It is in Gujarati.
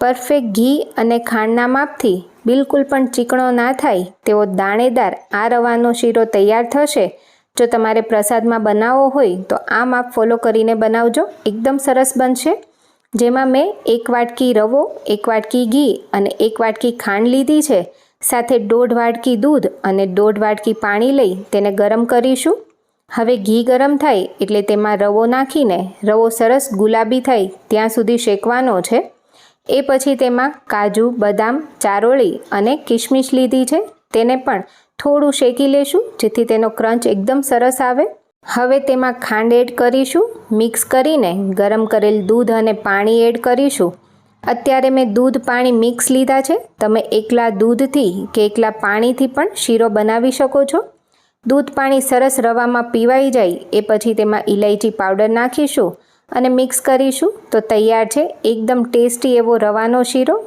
પરફેક્ટ ઘી અને ખાંડના માપથી બિલકુલ પણ ચીકણો ના થાય તેવો દાણેદાર આ રવાનો શીરો તૈયાર થશે. જો તમારે પ્રસાદમાં બનાવવો હોય તો આ માપ ફોલો કરીને બનાવજો. એકદમ સરસ બનશે. જેમાં મેં એક વાટકી રવો, એક વાટકી ઘી અને એક વાટકી ખાંડ લીધી છે. સાથે દોઢ વાટકી દૂધ અને દોઢ વાટકી પાણી લઈ તેને ગરમ કરીશું. હવે ઘી ગરમ થાય એટલે તેમાં રવો નાખીને રવો સરસ ગુલાબી થાય ત્યાં સુધી શેકવાનો છે. એ પછી તેમાં કાજુ, બદામ, ચારોળી અને કિશમિશ લીધી છે. તેને પણ થોડું શેકી લેશું, જેથી તેનો ક્રંચ એકદમ સરસ આવે. હવે તેમાં ખાંડ એડ કરીશું. મિક્સ કરીને ગરમ કરેલ દૂધ અને પાણી એડ કરીશું. અત્યારે મેં દૂધ પાણી મિક્સ લીધા છે. તમે એકલા દૂધથી કે એકલા પાણીથી પણ શીરો બનાવી શકો છો. દૂધ પાણી સરસ રવામાં પીવાઈ જાય. એ પછી તેમાં ઇલાયચી પાવડર નાખીશું. અને મિક્સ કરીશું. તો તૈયાર છે. એકદમ ટેસ્ટી એવો રવાનો શીરો.